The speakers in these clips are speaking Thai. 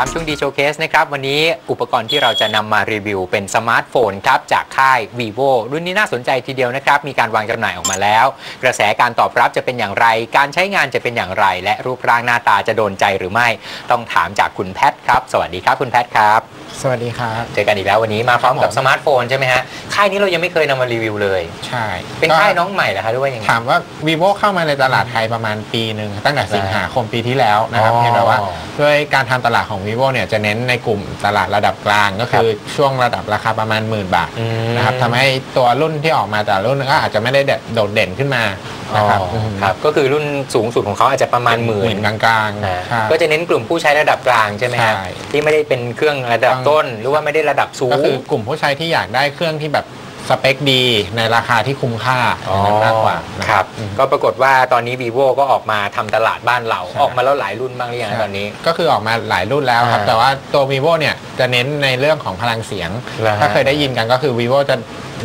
าติดตามช่วงดีโชว์เคสนะครับ วันนี้อุปกรณ์ที่เราจะนำมารีวิวเป็นสมาร์ทโฟนครับ จากค่าย vivo รุ่นนี้น่าสนใจทีเดียวนะครับ มีการวางจำหน่ายออกมาแล้ว กระแสการตอบรับจะเป็นอย่างไร การใช้งานจะเป็นอย่างไร และรูปร่างหน้าตาจะโดนใจหรือไม่ ต้องถามจากคุณแพทครับ สวัสดีครับคุณแพทครับ สวัสดีครับ เจอกันอีกแล้ววันนี้มาพร้อมกับครับผมสมาร์ทโฟนใช่ไหมฮะ ค่ายนี้เรายังไม่เคยนำมารีวิวเลย ใช่ เป็นก็ค่ายน้องใหม่เหรอคะหรือว่ายังไงถามว่า vivo เข้ามาในตลาดไทยประมาณปีหนึ่งตั้งแต่สิงหาคมปีที่แล้วนะครับอ๋อเพียงแต่ว่าด้วยการทำตลาดของ vivo เนี่ยจะเน้นในกลุ่มตลาดระดับกลางก็คือช่วงระดับราคาประมาณหมื่นบาทอืมนะครับทำให้ตัวรุ่นที่ออกมาแต่ละรุ่นก็อาจจะไม่ได้โดดเด่นขึ้นมาอ๋อ นะครับครับก็คือรุ่นสูงสุดของเขาอาจจะประมาณหหมื่มื่นนกลางอ่าๆใช่ก็จะเน้นกลุ่มผู้ใช้ระดับกลางใช่ไหมฮะใช่ที่ไม่ได้เป็นเครื่องระดับต้องต้น หรือว่าไม่ได้ระดับสูงก็คือกลุ่มผู้ใช้ที่อยากได้เครื่องที่แบบสเปคดีในราคาที่คุ้มค่าอย่างนั้นมากกว่านะครับอืมก็ปรากฏว่าตอนนี้ vivo ก็ออกมาทำตลาดบ้านเราใช่ออกมาแล้วหลายรุ่นบ้างหรือยังตอนนี้ ก็คือออกมาหลายรุ่นแล้วครับอ่าแต่ว่าตัว vivo เนี่ยจะเน้นในเรื่องของพลังเสียงเหรอฮะถ้าเคยได้ยินกันก็คือ vivo จะ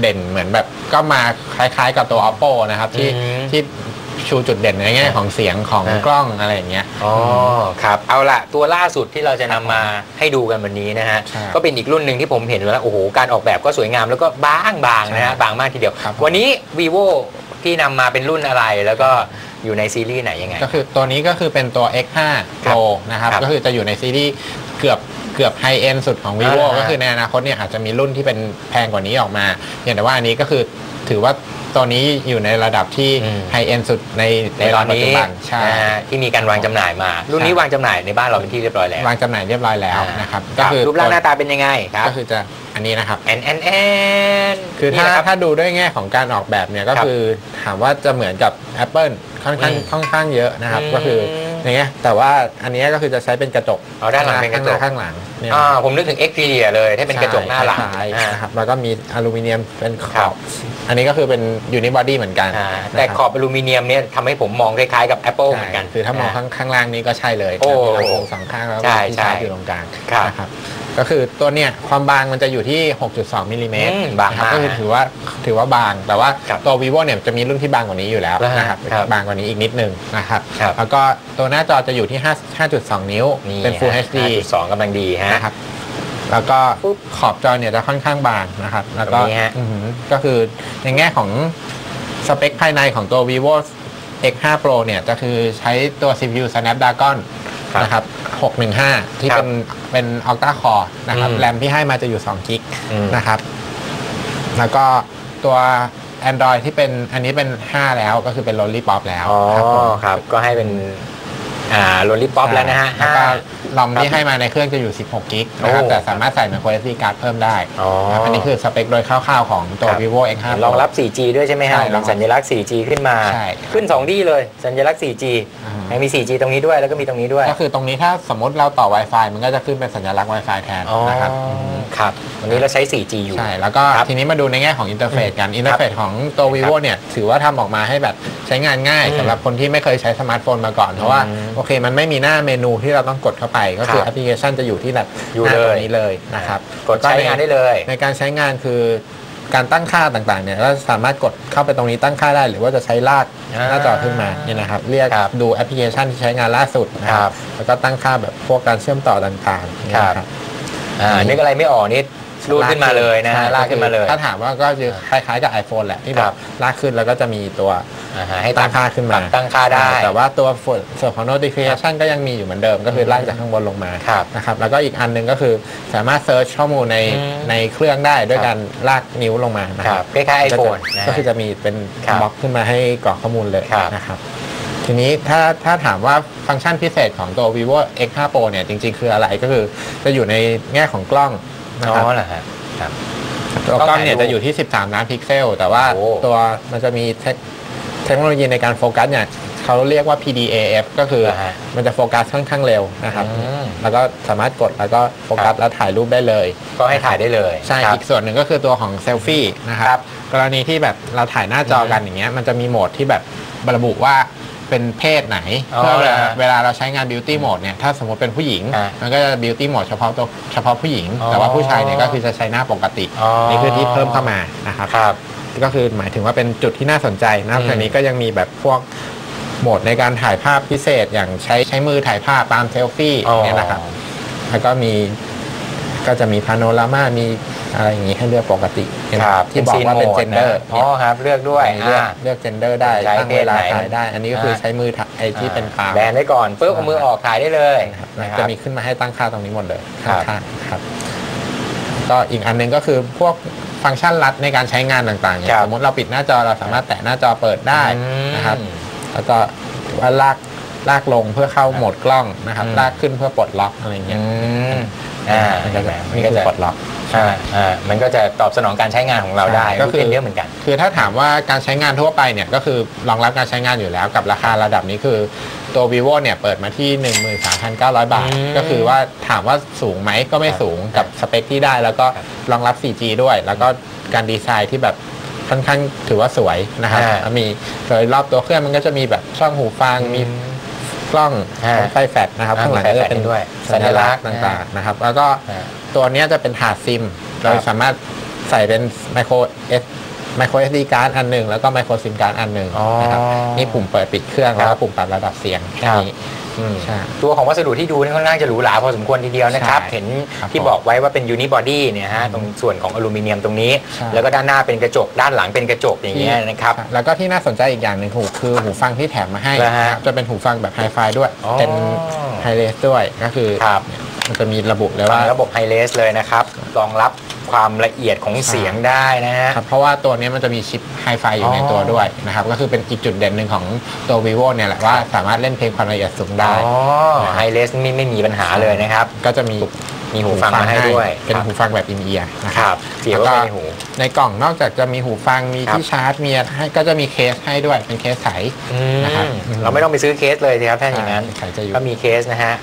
เด่นเหมือนแบบก็มาคล้ายๆกับตัว oppo นะครับ ที่อืม ที่ชูจุดเด่นในแง่ของเสียงของอ่ากล้องอะไรอย่างเงี้ย อ๋อ ครับ เอาละตัวล่าสุดที่เราจะนำมาให้ดูกันวันนี้นะฮะใช่ก็เป็นอีกรุ่นหนึ่งที่ผมเห็นแล้ว โอ้โห การออกแบบก็สวยงามแล้วก็บางบางๆนะฮะใช่บางมากทีเดียวครับวันนี้ vivo ที่นำมาเป็นรุ่นอะไรแล้วก็อยู่ในซีรีส์ไหนยังไง ก็คือตัวนี้ก็คือเป็นตัว X5 Pro นะครับครับก็คือจะอยู่ในซีรีส์เกือบเกือบไฮเอนสุดของ vivo อ่าฮะก็คือในอนาคตเนี่ยอาจจะมีรุ่นที่เป็นแพงกว่านี้ออกมาเพียงแต่ว่าอันนี้ก็คือถือว่า ตัวนี้อยู่ในระดับที่อืม ไฮเอนสุดในในตอนปัจนี้จุบันใช่ นะฮะที่มีการวางจำหน่ายมา รุ่นนี้ใช่ วางจำหน่ายในบ้านเราเป็นที่เรียบร้อยแล้ววางจำหน่ายเรียบร้อยแล้วนะครับก็ก็คืคืออรูปร่างหน้าตาเป็นยังไงครับก็คือจะอันนี้นะครับ แอนแอนแอนคือถ้านี่นะรับ ถ้าดูด้วยแง่ของการออกแบบเนี่ยก็ครับคือถามว่าจะเหมือนกับ Apple ค่อนข้างอืมค่อนข้างเยอะนะครับ อืมก็คือ อย่างเงี้ยแต่ว่าอันเนี้ยก็คือจะใช้เป็นกระจกอ๋อด้านหลังเป็นกระจก ข้างหน้าข้างหลังเนี่ย อ่าผมนึกถึง Xperia เลยที่เป็นกระจกหน้าหลังใช่อ่านะครับแล้วก็มีอลูมิเนียมเป็นขครัอบบอันนี้ก็คือเป็นยูนิบอดี้เหมือนกันอ่าแต่นะครับขอบอลูมิเนียมเนี่ยทำให้ผมมองคล้ายๆกับ Apple เหมือนกันใช่คือถ้ามองข้างข้างล่างนี้ก็ใช่เลยโอ้มีลำโพงสองข้างแล้วก็ใช่มีที่ใช่ชาร์จอยู่ตรงกลางครับ นะครับ ก็คือตัวเนี้ยความบางมันจะอยู่ที่ 6.2มิลลิเมตรอืมบางนะครับมากก็คือถือว่าถือว่าบาง แต่ว่าครับตัว vivo เนี่ยจะมีรุ่นที่บางกว่านี้อยู่แล้วแล้วฮะนะครับครับบางกว่านี้อีกนิดนึงนะครับครับ แล้วก็ตัวหน้าจอจะอยู่ที่5 5.2 นิ้วนี่เป็น Full ฮะ HD 5.2กำลังดีฮะ นะครับ แล้วก็ขอบจอเนี่ยจะค่อนข้างบางนะครับ แล้วก็ตรงนี้ฮะ อือหือก็คือในแง่ของสเปคภายในของตัว vivo X5 Pro เนี่ย จะคือใช้ตัว CPU Snapdragon ครับ นะครับ615 ที่ครับเป็นเป็น Octa Core นะครับอืม แรมที่ให้มาจะอยู่2กิกอืม นะครับ แล้วก็ตัว Android ที่เป็นอันนี้เป็น 5 แล้วก็คือเป็น Lollipop แล้วอ๋อครับผม ครับก็ให้เป็น อ่าโรลลี่ป๊อปแล้วนะฮะ แล้วก็ห้าลอมที่ให้มาในเครื่องจะอยู่ 16 กิกนะครับโอ้แต่สามารถใส่ micro SD card เพิ่มได้อ๋อครับอันนี้คือสเปคโดยคร่าวๆของตัว ครับ vivo X5 รองรับ 4G ด้วยใช่ไหมฮะใช่รองรับมีสัญลักษณ์ 4G ขึ้นมา ใช่ขึ้น 2 ที่เลย สัญลักษณ์ 4G อ่า ยังมี 4G ตรงนี้ด้วยแล้วก็มีตรงนี้ด้วยก็คือตรงนี้ถ้าสมมติเราต่อ Wi-Fi มันก็จะขึ้นเป็นสัญลักษณ์ Wi-Fi แทนอ๋อนะครับมครับวันนี้เราใช้ 4G อยู่ ใช่แล้วก็ครับทีนี้มาดูในแง่ของอินเทอร์เฟซกันอินเทอร์เฟซของตัว vivo เนี่ยถือว่าทำออกมาให้แบบใช้งานง่ายอืมสำหรับคนที่ไม่เคยใช้สมาร์ทโฟนมาก่อน เพราะว่าอืม โอเคมันไม่มีหน้าเมนูที่เราต้องกดเข้าไป ก็คือครับแอปพลิเคชันจะอยู่ที่แบบอยู่หน้าเลยตรงนี้เลยนะครับกดใช้งานได้เลย ในการใช้งานคือการตั้งค่าต่างๆเนี่ยก็สามารถกดเข้าไปตรงนี้ตั้งค่าได้ หรือว่าจะใช้ลากอ่าหน้าจอขึ้นมาเนี่ยนะครับเรียกครับดูแอปพลิเคชันที่ใช้งานล่าสุดนะคครัรับบแล้วก็ตั้งค่าแบบพวกการเชื่อมต่อต่างๆเนี่ยนะครับอ่านึกอะไรไม่ออกนี่ รูดขึ้นมาเลยนะฮะใช่ลากขึ้นมาเลย ถ้าถามว่าก็จะคล้ายๆกับ iPhone แหละที่แบครับบลากขึ้นแล้วก็จะมีตัวอ่าฮะให้ตั้งค่าขึ้นมาปรับตั้งค่าได้ แต่ว่าตัวส่วนของ notification ก็ยังมีอยู่เหมือนเดิม ก็คือลากจากข้างบนลงมาครับนะครับแล้วก็อีกอันหนึงก็คือสามารถเซิร์ชข้อมูลในอืมในเครื่องได้ด้วยครับการลากนิ้วลงมานะคครัรับบคล้ายๆไอโฟนก็คือจะมีเป็นครับบล็อกขึ้นมาให้กรอกข้อมูลเลยครับนะครับทีนี้ถ้าถ้าถามว่าฟังก์ชันพิเศษของตัว vivo x5 pro เนี่ยจริงๆ คืออะไรก็คือจะอยู่ในแง่ของกล้อง นะอ๋ครับอเหรอฮะครับตัวกล้องเนี่ยกล้องถ่ายรูปจะอยู่ที่ 13 ล้านพิกเซล แต่ว่าโอ้ ตัวมันจะมีเทคเทคโนโลยีในการโฟกัสเนี่ยเขาเรียกว่า PDAF ก็คือเหรอฮะ มันจะโฟกัสค่อนข้างเร็วนะครับ อืม แล้วก็สามารถกดแล้วก็โฟกัสแล้วถ่ายรูปได้เลย ก็ให้ถ่ายได้เลยใช่ ครับ อีกส่วนหนึ่งก็คือตัวของเซลฟี่นะครับครับกรณีที่แบบเราถ่ายหน้าจอกันอย่างเงี้ยมันจะมีโหมดที่แบบระบุว่า เป็นเพศไหนอ๋อเพื่อเวลาเหรอเวลาเราใช้งาน beauty mode เนี่ยถ้าสมมติเป็นผู้หญิง อ่ามันก็จะ beauty mode เฉพาะตัวเฉพาะผู้หญิง อ๋อแต่ว่าผู้ชายเนี่ยก็คือจะใช้หน้าปกติ อ๋อ นี่คือที่เพิ่มเข้ามานะครับ ครับ ก็คือหมายถึงว่าเป็นจุดที่น่าสนใจนะครับอืม จากนี้ก็ยังมีแบบพวกโหมดในการถ่ายภาพพิเศษ อย่างใช้ใช้มือถ่ายภาพตามเซลฟี่อ๋อเนี่ยนะครับ แล้วก็มีก็จะมีพาโนรามามี อะไรอย่างนี้ให้เลือกปกติครับที่บอกว่าเป็นเจนเดอร์อ๋อครับเลือกด้วยเลือกอ่าเลือกเจนเดอร์ได้ใช้ตั้งเวลาเพศไหนถ่ายได้ อันนี้ก็คืออ่าใช้มือถ่ายไอ้ที่เป็นฟาร์มแบนไว้ก่อนปุ๊บเอามือออกถ่ายได้เลยนะครับนะคจะรับมีขึ้นมาให้ตั้งค่าตรงนี้หมดเลยครับข้างๆครับ ก็อีกอันหนึงก็คือพวกฟังก์ชันลัดในการใช้งานต่างๆอย่างสมมติเราปิดหน้าจอเราสามารถแตะหน้าจอเปิดได้นะครับอืมแล้วก็ว่าลาก ลากลงเพื่อเข้าโหมดกล้องนะครับอืมลากขึ้นเพื่อปลดล็อกอะไรอย่างเงี้อืยมอ่ามันก็จะมันี่นก็คือจะปลดล็อกอ่าอ่ามันก็จะตอบสนองการใช้งานของเราได้ใช่ก็ก็คือเป็นเยอะเหมือนกัน คือถ้าถามว่าการใช้งานทั่วไปเนี่ยก็คือรองรับการใช้งานอยู่แล้วกับราคาระดับนี้คือตัว vivo เนี่ยเปิดมาที่ 13,900 บาทอืมก็คือว่าถามว่าสูงไหมก็ไม่สูงกับสเปคที่ได้แล้วก็ครับรองรับ 4G ด้วย แล้วก็การดีไซน์ที่แบบค่อนข้างถือว่าสวยนะครับอ่าแล้วมีโดยรอบตัวเครื่องมันก็จะมีแบบช่องหูฟังมี กล้องอ่าไฟแฟลชนะครับอ่าข้างหลังมีไฟก็แฟลชจะเป็นด้วยสัญลักษณ์สัญลักษณ์ต่างๆนะครับ แล้วก็อ่าตัวเนี้ยจะเป็นถาดซิมครับเราสามารถใส่เป็นไมโครเอสไมโครเอสดีการ์ดอันหนึ่งแล้วก็ไมโครซิมการ์ดอันหนึ่งอ๋อนะครับนี่ปุ่มเปิดปิดเครื่องครับแล้วก็ปุ่มปรับระดับเสียงแค่ครับนี้อืม ใช่ ตัวของวัสดุที่ดูนี่ค่อนข้างจะหรูหราพอสมควรทีเดียวนะครับใช่เห็นครับที่ผมบอกไว้ว่าเป็นยูนิบอดี้เนี่ยฮะตรงส่วนของอลูมิเนียมตรงนี้ใช่แล้วก็ด้านหน้าเป็นกระจก ด้านหลังเป็นกระจกอย่างเงี้ยนะครับแล้วก็ที่น่าสนใจอีกอย่างหนึ่งหูคือหูฟังที่แถมมาให้เหรอฮะนะครับจะเป็นหูฟังแบบไฮไฟด้วยอ๋อเป็นไฮเรสด้วยก็คือครับมันจะมีระบุเลยฟัว่างระบบไฮเลสเลยนะครับรองรับ ความละเอียดของเสียงได้นะฮะ ครับเพราะว่าตัวนี้มันจะมีชิปไฮไฟอยู่ในอ๋อตัวด้วยนะครับก็คือเป็นอีกจุดเด่นหนึ่งของตัว vivo เนี่ยแหละว่าสามารถเล่นเพลงความละเอียดสูงได้ อ๋อไฮเลสไม่ไม่มีปัญหาเลยนะครับ ก็จะมีมีหูฟังมาให้ด้วย เป็นครับหูฟังแบบอินเอียร์นะคครัรับบเสียบเข้าไปในหู ในกล่องนอกจากจะมีหูฟังมีครับที่ชาร์จมีอะไรให้ก็จะมีเคสให้ด้วยเป็นเคสใสอืมนะครับเราไม่ต้องไปซื้อเคสเลยสิครับถ้าอย่างนั้นใครจะอยู่ก็มีเคสนะฮะ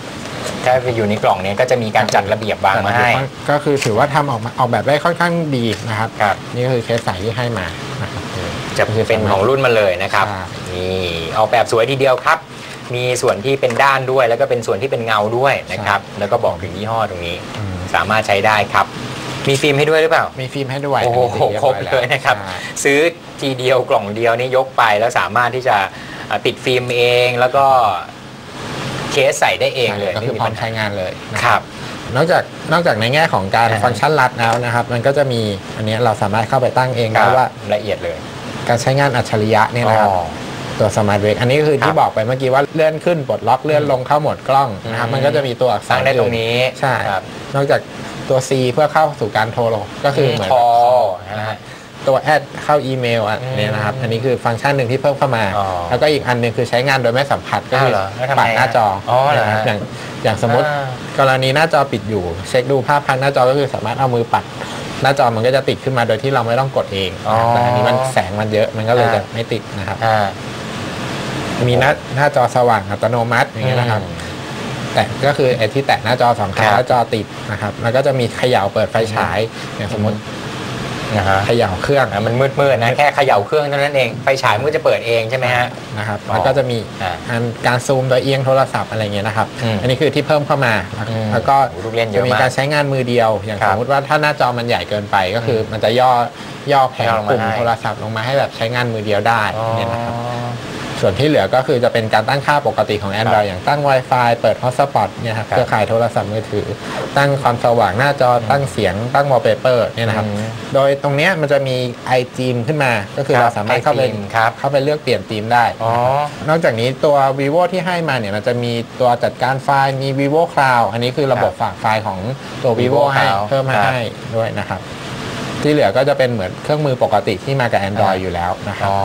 ถ้าไปอยู่ในกล่องเนี้ก็จะมีการจัดระเบียบวางมาให้ ก็คือถือว่าทำออกมาออกแบบได้ค่อนข้างดีนะครับครับ นี่ก็คือเคสใสที่ให้มานะครับจะเป็นของรุ่นมาเลยนะครับใช่นี่ออกแบบสวยทีเดียวครับ มีส่วนที่เป็นด้านด้วย แล้วก็เป็นส่วนที่เป็นเงาด้วยนะครับ แล้วก็บอกถึงยี่ห้อตรงนี้อืมสามารถใช้ได้ครับ มีฟิล์มให้ด้วยหรือเปล่า มีฟิล์มให้ด้วยโอ้โหนนี้ติดครบยเลยนะครับใช่ซื้อทีเดียวกล่องเดียวนี่ยกไปแล้วสามารถที่จะอ่าติดฟิล์มเองแล้วก็ เคสใส่ได้เองเลยก็ไม่คือมีพร้อปัมญหาใช้งานเลยนะครับนอกจากนอกจากในแง่ของการอ่าฟังก์ชันลัดแล้วนะครับ มันก็จะมีอันเนี้ยเราสามารถเข้าไปตั้งเองคได้รับว่าละเอียดเลย การใช้งานอัจฉริยะเนี่ยนะครับอ๋อตัวสมาร์ทเวกอันนี้คือครัที่บบอกไปเมื่อกี้ว่าเลื่อนขึ้นปลดล็อกเลื่อนลงเข้าโหมดกล้องนะครับอืมมันก็จะมีตัวอักษตั้รงได้ตรงนี้ใช่ครับนอกจากตัว C เพื่อเข้าสู่การโทรก็คือเหมือนทอนะนะฮะฮะ ตัวแอดเข้าอีเมลอันอืมนี้นะครับ อันนี้คือฟังก์ชันหนึ่งที่เพิ่มเข้ามาอ๋อแล้วก็อีกอันหนึ่งคือใช้งานโดยไม่สัมผัสก็อ้าวคือเหรอแล้วทำไงปัดหน้าจออ๋อเหรอนะครับอย่างอย่างสมมติอ่ากรณีหน้าจอปิดอยู่ เช็คดูภาพพังหน้าจอก็คือสามารถเอามือปัดหน้าจอมันก็จะติดขึ้นมาโดยที่เราไม่ต้องกดเองนะครับแต่อันนี้มันแสงมันเยอะมันก็เลยจะไม่ติดนะครับอ่ามีหน้าหน้าจอสว่างอัตโนมัติอย่างเงี้ยนะครับ แต่ก็คือไอ้ที่แตะหน้าจอสองครั้งครับแล้วจอติดนะครับ แล้วก็จะมีเขย่าเปิดไฟฉายอย่างสมมติ นะฮะเขย่าเครื่องอะมันมืดๆนะแค่เขย่าเครื่องเท่านั้นเองไฟฉายมันก็จะเปิดเองใช่ไหมฮะ นะครับอ๋อแล้วก็จะมีอ่าอันการซูมโดยเอียงโทรศัพท์อะไรเงี้ยนะครับอืมอันนี้คือที่เพิ่มเข้ามาอืมแล้วก็โอ้ลูกเล่นเยจะอะมีมากการใช้งานมือเดียว อย่างครัสบมมติว่าถ้าหน้าจอมันใหญ่เกินไปก็คือมันจะย่อย่อแผงย่อลงมาปุ่มให้ โทรศัพท์ลงมาให้แบบใช้งานมือเดียวได้อ๋อเนี่ยนะครับ ส่วนที่เหลือก็คือจะเป็นการตั้งค่าปกติของ Android อย่างตั้ง Wi-Fi เปิด Hotspot เนี่ยครับครับเครือข่ายโทรศัพท์มือถือ ตั้งความสว่างหน้าจอตั้งเสียงตั้ง wallpaper เนี่ยนะครับอืมโดยตรงเนี้ยมันจะมี iTheam ขึ้นมาก็คือครับเราสามารถเข้าไป iTheme ครับเข้าไปเลือกเปลี่ยนธีมได้อ๋อนอกจากนี้ตัว vivo ที่ให้มาเนี่ยมันจะมีตัวจัดการไฟล์มี vivo cloud อันนี้คือระบบฝากไฟล์ของตัว vivo vivo ให้ cloud เพิ่มมาครับให้ด้วยนะครับ ที่เหลือก็จะเป็นเหมือนเครื่องมือปกติที่มากับ Android อยู่แล้วนะครับอ๋อ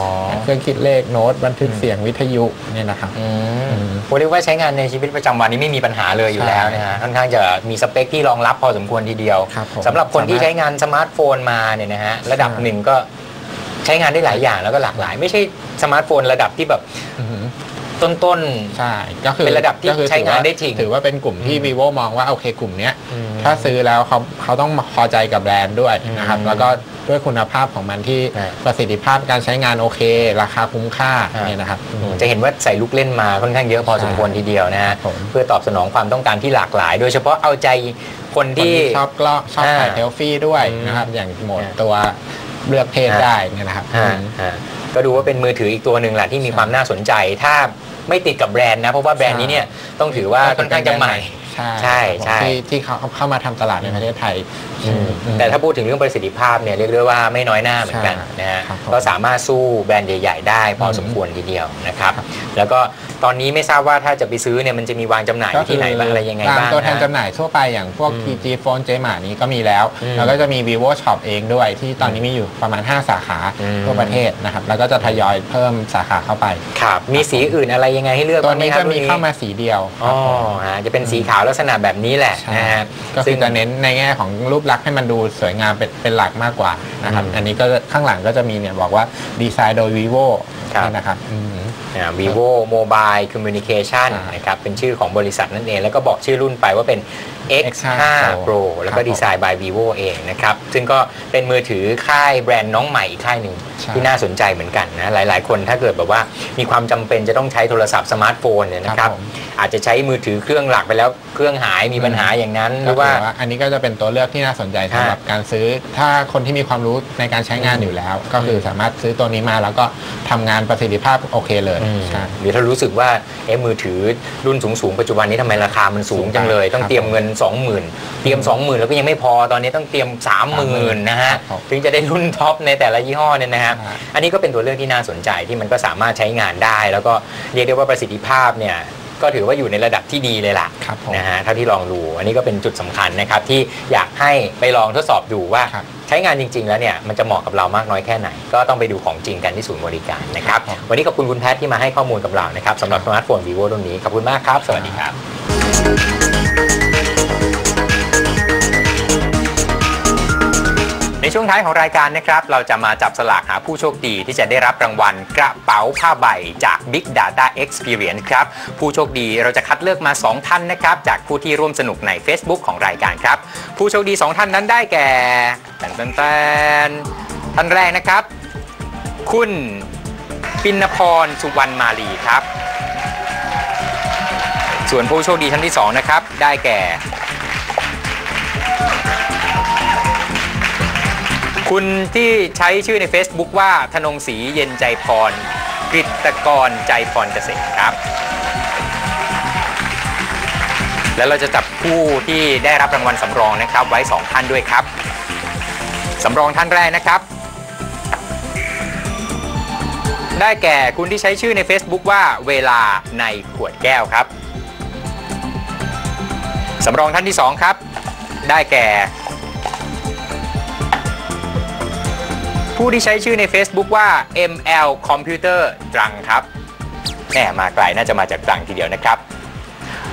เครื่องคิดเลขโน้ตบันทึกเสียงวิทยุเนี่ยนะครับอืมอืมผมเรียกว่าใช้งานในชีวิตประจำวันนี้ไม่มีปัญหาเลยอยู่แล้วนะฮะค่อนข้างจะมีสเปคที่รองรับพอสมควรทีเดียวครับผมสำหรับคนที่สามารถใช้งานสมาร์ทโฟนมาเนี่ยนะฮะระดับใช่หนึ่งก็ใช้งานได้หลายอย่างแล้วก็หลากหลาย ไม่ใช่สมาร์ทโฟนระดับที่แบบอือหือ ต้น ใช่ก็คือเป็นระดับที่ก็คือใช้งานถือว่ได้จริงถือว่าเป็นกลุ่มที่อืม vivo มองว่าโอเคกลุ่มเนี้ยอืมถ้าซื้อแล้วเขาเขาต้องพอใจกับแบรนด์ด้วยนะครับอืมแล้วก็ด้วยคุณภาพของมันที่ใช่ประสิทธิภาพการใช้งานโอเค ราคาคุ้มค่าอ่าเนี่ยนะครับๆจะเห็นว่าใส่ลูกเล่นมาค่อนข้างเยอะพอสมควรทีเดียวนะฮะผมเพื่อตอบสนองความต้องการที่หลากหลาย โดยเฉพาะเอาใจคนคนที่ที่ชอบกล้องชอบถ่ายอ่าเซลฟี่ด้วยอืมนะครับอย่างโหมดอ่าตัวเลือกเพศอ่าได้เนี่ยนะครับอ่าอืมอ่า ก็ดูว่าเป็นมือถืออีกตัวหนึ่งแหละที่มีใช่ความน่าสนใจ ถ้าไม่ติดกับแบรนด์นะ เพราะว่าแบรนด์นี้เนี่ยต้องถือว่าค่อนข้างจะใหม่ ใช่ใช่ครับผมใช่ที่ที่เขาเข้ามาทำตลาดในประเทศไทยอืมอืมแต่ถ้าพูดถึงเรื่องประสิทธิภาพเนี่ยเรียกได้ว่าไม่น้อยหน้าเหมือนกันใช่นะฮะครับผมก็สามารถสู้แบรนด์ใหญ่ ๆ ได้พออมสมควรทีเดียวนะครับ แล้วก็ ตอนนี้ไม่ทราบว่าถ้าจะไปซื้อเนี่ยมันจะมีวางจำหน่ายอยู่ที่ไหนบ้างอะไรยังไงตามบ้างตัวแทนนะจำหน่ายทั่วไปอย่างพวกอืม TG Phone J m a r นี้ก็มีแล้วอืมแล้วก็จะมี vivo shop เองด้วยที่ตอนนี้มีอยู่ประมาณ 5 สาขาอืมทั่วประเทศนะครับแล้วก็จะทยอยเพิ่มสาขาเข้าไปครับมีสีอื่นอะไรยังไงให้เลือกตัวบ้างไหนี้ครับจะมีรุ่เข้ามาสีเดียวคอ๋รัอบผมฮะจะเป็นสีขาวลักษณะแบบนี้แหละใช่นะฮะก็คือจะเน้นในแง่ของรูปลักษณ์ให้มันดูสวยงามเป็นเป็นหลักมากกว่านะครับอืมอันนี้ก็ข้างหลังก็จะมีเนี่ยบอกว่าดีไซน์โดย vivo ครับนะครับอืมอ่า vivo mobile communication ใช่นะครับเป็นชื่อของบริษัทนั่นเอง แล้วก็บอกชื่อรุ่นไปว่าเป็น X5 X5 Pro แล้วก็ครับผมดีไซน์ by vivo เองนะครับ ซึ่งก็เป็นมือถือค่ายแบรนด์น้องใหม่อีกค่ายหนึ่งใช่ที่น่าสนใจเหมือนกันนะ หลายๆ คนถ้าเกิดแบบว่ามีความจำเป็นจะต้องใช้โทรศัพท์สมาร์ทโฟนเนี่ยนะครับครับผมอาจจะใช้มือถือเครื่องหลักไปแล้วเครื่องหายมีปัญหาอย่างนั้นหก็รือถืว่าอว่าอันนี้ก็จะเป็นตัวเลือกที่น่าสนใจสำหรับการซื้อ ถ้าคนที่มีความรู้ในการใช้งานอยู่แล้ว ก็คือสามารถซื้อตัวนี้มาแล้วก็ทำงานประสิทธิภาพโอเคเลยอืมใช่หรือถ้ารู้สึกว่าเอ๊ะมือถือรุ่นสูงๆปัจจุบันนี้ทำไมราคามันสูงจังเลย ต้องครับเตรียมเงิน20,000 เตรียม 20,000 แล้วก็ยังไม่พอตอนนี้ต้องเตรียม 30,000 นะฮะ ครับถึงจะได้รุ่นท็อปในแต่ละยี่ห้อเนี่ยนะฮะใช่อันนี้ก็เป็นตัวเลือกที่น่าสนใจที่มันก็สามารถใช้งานได้ แล้วก็เรียกได้ว่าประสิทธิภาพเนี่ยก็ถือว่าอยู่ในระดับที่ดีเลยล่ะ ครับผม นะฮะเท่าที่ลองดูอันนี้ก็เป็นจุดสำคัญนะครับ ที่อยากให้ไปลองทดสอบดูว่า ครับใช้งานจริง ๆ แล้วเนี่ยมันจะเหมาะกับเรามากน้อยแค่ไหน ก็ต้องไปดูของจริงกันที่ศูนย์บริการนะครับ ครับ วันนี้ขอบคุณคุณแพทย์ที่มาให้ข้อมูลกับเรานะครับสำหรับสมาร์ทโฟน vivo รุ่นนี้ขอบคุณมากครับ สวัสดีครับใน ช่วงท้ายของรายการนะครับ เราจะมาจับสลากหาผู้โชคดีที่จะได้รับรางวัลกระเป๋าผ้าใบจาก Big Data Experience ครับ ผู้โชคดีเราจะคัดเลือกมา 2 ท่านนะครับ จากผู้ที่ร่วมสนุกใน Facebook ของรายการครับ ผู้โชคดี 2 ท่านนั้นได้แก่แตนแตนตนท่านแรกนะครับ คุณปินพรสุวรรณมาลีครับ ส่วนผู้โชคดีท่านที่ 2 นะครับ ได้แก่ คุณที่ใช้ชื่อใน Facebook ว่าธนงศรีเย็นใจพรกฤตกรใจพรเกษตรครับ แล้วเราจะจับผู้ที่ได้รับรางวัลสำรองนะครับไว้ 2 ท่านด้วยครับสำรองท่านแรกนะครับ ได้แก่คุณที่ใช้ชื่อใน Facebook ว่าเวลาในขวดแก้วครับสำรองท่านที่ 2 ครับ ได้แก่ ผู้ที่ใช้ชื่อใน Facebook ว่า ML Computer ตรังครับแหมมาไกลน่าจะมาจากตรังทีเดียวนะครับ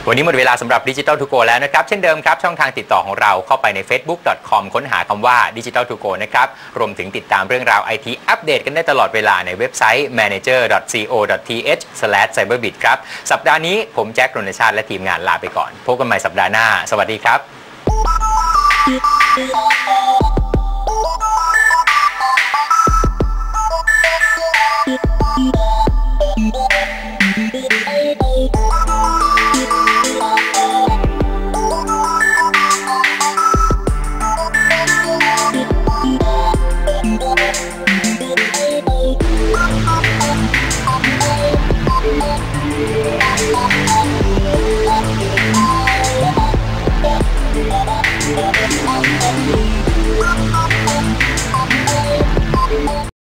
วันนี้หมดเวลาสำหรับ Digital to Go แล้วนะครับ เช่นเดิมครับ ช่องทางติดต่อของเราเข้าไปใน facebook.com ค้นหาคำว่า Digital to Go นะครับ รวมถึงติดตามเรื่องราว IT อัปเดตกันได้ตลอดเวลาในเว็บไซต์ manager.co.th/cyberbit ครับ สัปดาห์นี้ผมแจ็ครณชาติและทีมงานลาไปก่อน พบกันใหม่สัปดาห์หน้า สวัสดีครับ Thank